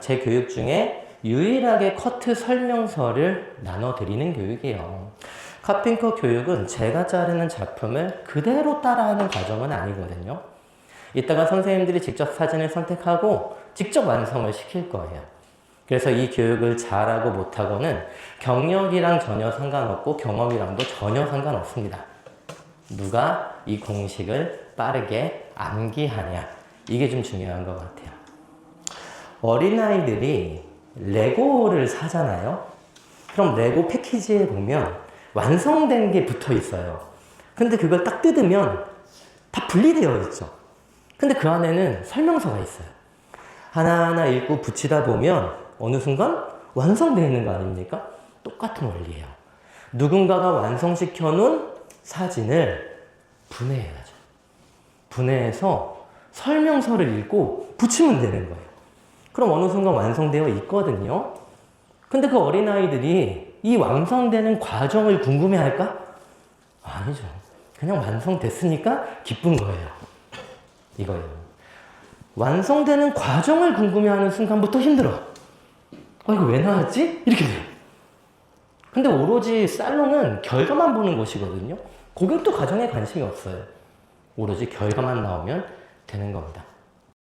제 교육 중에 유일하게 커트 설명서를 나눠드리는 교육이에요. 카핑커 교육은 제가 자르는 작품을 그대로 따라하는 과정은 아니거든요. 이따가 선생님들이 직접 사진을 선택하고 직접 완성을 시킬 거예요. 그래서 이 교육을 잘하고 못하고는 경력이랑 전혀 상관없고 경험이랑도 전혀 상관없습니다. 누가 이 공식을 빠르게 암기하냐. 이게 좀 중요한 것 같아요. 어린아이들이 레고를 사잖아요. 그럼 레고 패키지에 보면 완성된 게 붙어 있어요. 근데 그걸 딱 뜯으면 다 분리되어 있죠. 근데 그 안에는 설명서가 있어요. 하나하나 읽고 붙이다 보면 어느 순간 완성되어 있는 거 아닙니까? 똑같은 원리예요. 누군가가 완성시켜 놓은 사진을 분해해야죠. 분해해서 설명서를 읽고 붙이면 되는 거예요. 그럼 어느 순간 완성되어 있거든요. 근데 그 어린아이들이 이 완성되는 과정을 궁금해 할까? 아니죠. 그냥 완성됐으니까 기쁜 거예요. 이거예요. 완성되는 과정을 궁금해 하는 순간부터 힘들어. 아 이거 왜 나왔지? 이렇게 돼요. 근데 오로지 살론은 결과만 보는 곳이거든요. 고객도 과정에 관심이 없어요. 오로지 결과만 나오면 되는 겁니다.